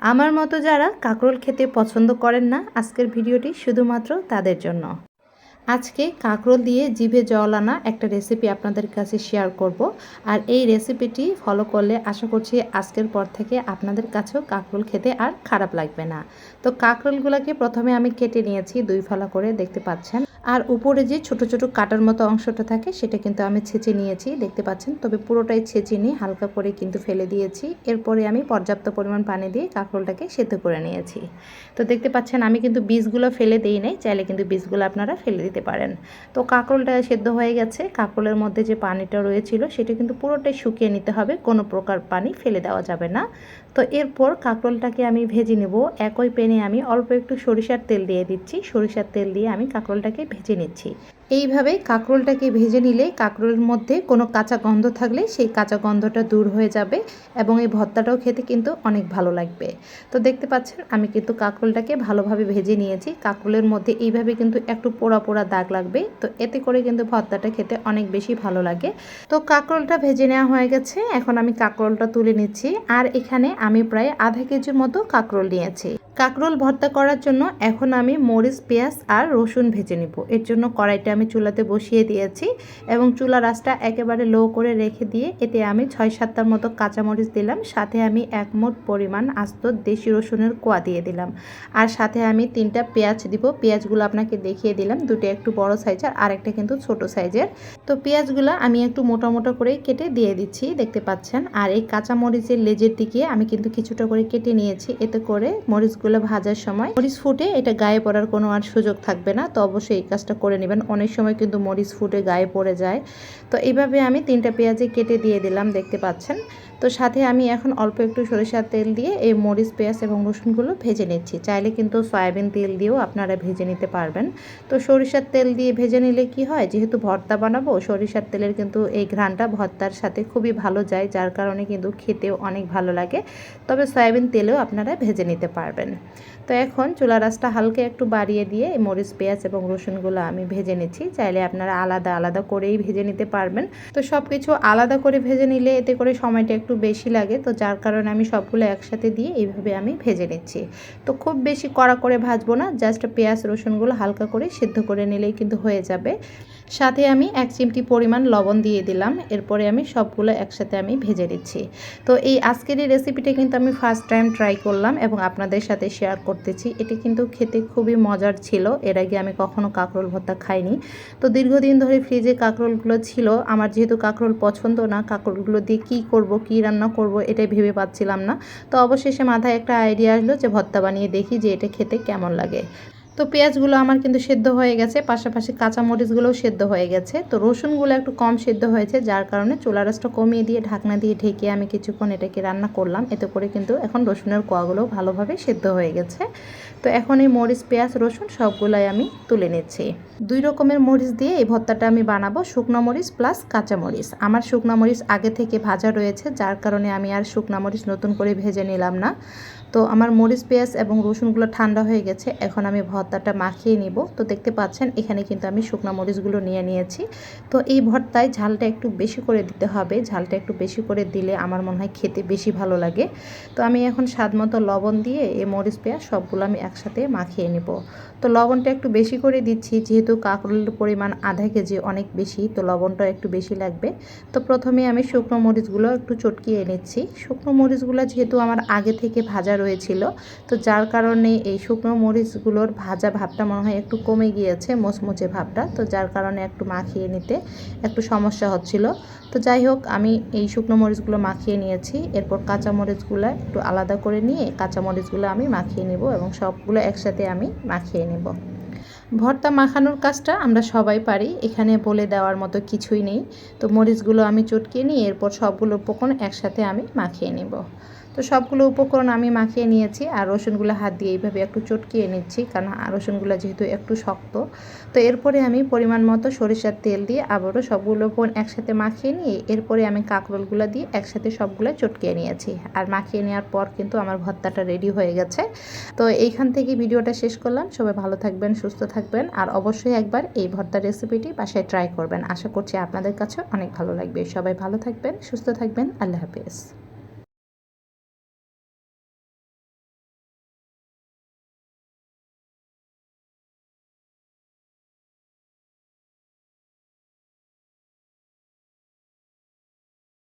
আমার মতো যারা কাঁকরোল খেতে পছন্দ করেন না, আজকের ভিডিওটি শুধুমাত্র তাদের জন্য। আজকে কাঁকরোল দিয়ে জিভে জল আনা একটা রেসিপি আপনাদের কাছে শেয়ার করব। আর এই রেসিপিটি ফলো করলে আশা করছি আজকের পর থেকে আপনাদের কাছেও কাঁকরোল খেতে আর খারাপ লাগবে না। তো কাঁকরোলগুলোকে প্রথমে আমি কেটে নিয়েছি, দুই ফালা করে, দেখতে পাচ্ছেন। আর উপরে যে ছোট ছোট কাটার মতো অংশটা থাকে, সেটা কিন্তু আমি ছেঁচে নিয়েছি, দেখতে পাচ্ছেন? তবে পুরোটাই ছেঁচে নিয়ে হালকা করে কিন্তু ফেলে দিয়েছি। এরপরে আমি পর্যাপ্ত পরিমাণ পানি দিয়ে কাঁকরোলটাকে সেদ্ধ করে নিয়েছি। তো দেখতে পাচ্ছেন, আমি কিন্তু বীজগুলো ফেলে দিই নাই, চাইলে কিন্তু বীজগুলো আপনারা ফেলে দিতে পারেন। তো কাঁকরোলটা সেদ্ধ হয়ে গেছে। কাঁকরোলের মধ্যে যে পানিটা রয়েছিল, সেটা কিন্তু পুরোটাই শুকিয়ে নিতে হবে, কোনো প্রকার পানি ফেলে দেওয়া যাবে না। তো এরপর কাঁকরোলটাকে আমি ভেজে নেব। একই পেনে আমি অল্প একটু সরিষার তেল দিয়ে দিচ্ছি। সরিষার তেল দিয়ে আমি কাঁকরোলটাকে ভেজে নিচ্ছি। এইভাবে কাঁকরোলটাকে ভেজে নিলে কাঁকরোলের মধ্যে কোনো কাঁচা গন্ধ থাকলে সেই কাঁচা গন্ধটা দূর হয়ে যাবে এবং এই ভর্তাটাও খেতে কিন্তু অনেক ভালো লাগবে। তো দেখতে পাচ্ছেন, আমি কিন্তু কাঁকরোলটাকে ভালোভাবে ভেজে নিয়েছি। কাঁকরোলের মধ্যে এইভাবে কিন্তু একটু পোড়া পোড়া দাগ লাগবে। তো এতে করে কিন্তু ভর্তাটা খেতে অনেক বেশি ভালো লাগে। তো কাঁকরোলটা ভেজে নেওয়া হয়ে গেছে। এখন আমি কাঁকরোলটা তুলে নিচ্ছি। আর এখানে আমি প্রায় আধা কেজির মতো কাঁকরোল নিয়েছি। কাঁকরোল ভর্তা করার জন্য এখন আমি মরিচ, পেঁয়াজ আর রসুন ভেজে নিব। এর জন্য কড়াইটা আমি চুলাতে বসিয়ে দিয়েছি এবং চুলা রাসটা একেবারে লো করে রেখে দিয়ে এতে আমি ছয় সাতটার মতো কাঁচামরিচ দিলাম, সাথে আমি এক মোট পরিমাণ আস্ত দেশি রসুনের কোয়া দিয়ে দিলাম। আর সাথে আমি তিনটা পেঁয়াজ দিব। পেঁয়াজগুলো আপনাকে দেখিয়ে দিলাম, দুটো একটু বড় সাইজের আর একটা কিন্তু ছোট সাইজের। তো পেঁয়াজগুলো আমি একটু মোটা মোটা করে কেটে দিয়ে দিচ্ছি, দেখতে পাচ্ছেন। আর এই কাঁচামরিচের লেজের দিকে আমি কিন্তু কিছুটা করে কেটে নিয়েছি, এতে করে মরিচ মরিচগুলো ভাজার সময় মরিচ ফুটে এটা গায়ে পড়ার কোনো আর সুযোগ থাকবে না, তো অবশ্যই এই কাজটা করে নেবেন। অনেক সময় কিন্তু মরিচ ফুটে গায়ে পড়ে যায়। তো এইভাবে আমি তিনটা পেঁয়াজে কেটে দিয়ে দিলাম, দেখতে পাচ্ছেন। তো সাথে আমি এখন অল্প একটু সরিষার তেল দিয়ে এই মরিচ, পেঁয়াজ এবং রসুনগুলো ভেজে নিচ্ছি। চাইলে কিন্তু সয়াবিন তেল দিয়েও আপনারা ভেজে নিতে পারবেন। তো সরিষার তেল দিয়ে ভেজে নিলে কি হয়? যেহেতু ভর্তা বানাবো, সরিষার তেলের কিন্তু এই ঘ্রানটা ভর্তার সাথে খুবই ভালো যায়, যার কারণে কিন্তু খেতেও অনেক ভালো লাগে। তবে সয়াবিন তেলেও আপনারা ভেজে নিতে পারবেন। তো এখন চুলা রাসটা হালকা একটু বাড়িয়ে দিয়ে মরিচ, পেঁয়াজ এবং রসুনগুলো আমি ভেজে নিচ্ছি। চাইলে আপনারা আলাদা আলাদা করেই ভেজে নিতে পারবেন। তো সব কিছু আলাদা করে ভেজে নিলে এতে করে সময়টা একটু বেশি লাগে। তো যার কারণে আমি সবগুলো একসাথে দিয়ে এইভাবে আমি ভেজে নিচ্ছি। তো খুব বেশি কড়া করে ভাজবো না, জাস্ট পেঁয়াজ, রসুনগুলো হালকা করে সিদ্ধ করে নিলেই কিন্তু হয়ে যাবে। সাথে আমি এক চিমটি পরিমাণ লবণ দিয়ে দিলাম। এরপরে আমি সবগুলো একসাথে আমি ভেজে নিচ্ছি। তো এই আজকের এই রেসিপিটা কিন্তু আমি ফার্স্ট টাইম ট্রাই করলাম এবং আপনাদের সাথে শেয়ার করতেছি। এটি কিন্তু খেতে খুবই মজার ছিল। এর আগে আমি কখনো কাঁকরোল ভর্তা খাইনি। তো দীর্ঘদিন ধরে ফ্রিজে কাঁকরোলগুলো ছিল। আমার যেহেতু কাঁকরোল পছন্দ না, কাঁকরোলগুলো দিয়ে কী করব, কী রান্না করব, এটাই ভেবে পাচ্ছিলাম না। তো অবশেষে মাথায় একটা আইডিয়া আসলো যে ভর্তা বানিয়ে দেখি যে এটা খেতে কেমন লাগে। তো পেঁয়াজগুলো আমার কিন্তু সেদ্ধ হয়ে গেছে, পাশাপাশি কাঁচামরিচগুলোও সেদ্ধ হয়ে গেছে। তো রসুনগুলো একটু কম সেদ্ধ হয়েছে, যার কারণে চুলা রাসটা কমিয়ে দিয়ে, ঢাকনা দিয়ে ঢেকে আমি কিছুক্ষণ এটাকে রান্না করলাম। এতে করে কিন্তু এখন রসুনের কোয়াগুলো ভালোভাবে সেদ্ধ হয়ে গেছে। তো এখন এই মরিচ, পেঁয়াজ, রসুন সবগুলাই আমি তুলে নিচ্ছি। দুই রকমের মরিচ দিয়ে এই ভর্তাটা আমি বানাবো, শুকনো মরিচ প্লাস কাঁচা মরিচ। আমার শুকনো মরিচ আগে থেকে ভাজা রয়েছে, যার কারণে আমি আর শুকনো মরিচ নতুন করে ভেজে নিলাম না। তো আমার মরিচ, পেঁয়াজ এবং রসুনগুলো ঠান্ডা হয়ে গেছে। এখন আমি ভর্তাটা মাখিয়ে নিব। তো দেখতে পাচ্ছেন, এখানে কিন্তু আমি শুকনো মরিচগুলো নিয়ে নিয়েছি। তো এই ভর্তায় ঝালটা একটু বেশি করে দিতে হবে। ঝালটা একটু বেশি করে দিলে আমার মনে হয় খেতে বেশি ভালো লাগে। তো আমি এখন স্বাদ মতো লবণ দিয়ে এই মরিচ, পেঁয়াজ সবগুলো আমি একসাথে মাখিয়ে নিব। তো লবণটা একটু বেশি করে দিচ্ছি। যেহেতু কাঁকরোলের পরিমাণ আধা কেজি অনেক বেশি, তো লবণটা একটু বেশি লাগবে। তো প্রথমে আমি শুকনো মরিচগুলো একটু চটকিয়ে নিচ্ছি। শুকনো মরিচগুলো যেহেতু আমার আগে থেকে ভাজা রয়েছিল। তো যার কারণে এই শুকনো মরিচগুলোর ভাজা ভাবটা মনে হয় একটু কমে গিয়েছে, মোচমোচে ভাবটা। তো যার কারণে একটু মাখিয়ে নিতে একটু সমস্যা হচ্ছিল। তো যাই হোক, আমি এই শুকনো মরিচগুলো মাখিয়ে নিয়েছি। এরপর কাঁচা মরিচগুলো একটু আলাদা করে নিয়ে কাঁচা মরিচগুলো আমি মাখিয়ে নিব এবং সবগুলো একসাথে আমি মাখিয়ে নেব। ভর্তা মাখানোর কাজটা আমরা সবাই পারি, এখানে বলে দেওয়ার মতো কিছুই নেই। তো মরিচগুলো আমি চটকিয়ে নিয়ে এরপর সবগুলো উপকরণ একসাথে আমি মাখিয়ে নেব। তো সবগুলো উপকরণ আমি মাখিয়ে নিয়েছি আর রসুনগুলো হাত দিয়ে এইভাবে একটু চটকিয়ে নিচ্ছি কারণ রসুনগুলো যেহেতু একটু শক্ত। তো এরপরে আমি পরিমাণ মতো সরিষার তেল দিয়ে আবারও সবগুলো একসাথে মাখিয়ে নিয়ে এরপরে আমি কাঁকরোলগুলো দিয়ে একসাথে সবগুলো চটকিয়ে নিয়েছি। আর মাখিয়ে নেওয়ার পর কিন্তু আমার ভর্তাটা রেডি হয়ে গেছে। তো এইখান থেকে ভিডিওটা শেষ করলাম। সবাই ভালো থাকবেন, সুস্থ থাকবেন আর অবশ্যই একবার এই ভর্তার রেসিপিটি বাসায় ট্রাই করবেন। আশা করছি আপনাদের কাছে অনেক ভালো লাগবে। সবাই ভালো থাকবেন, সুস্থ থাকবেন। আল্লাহ হাফিজ।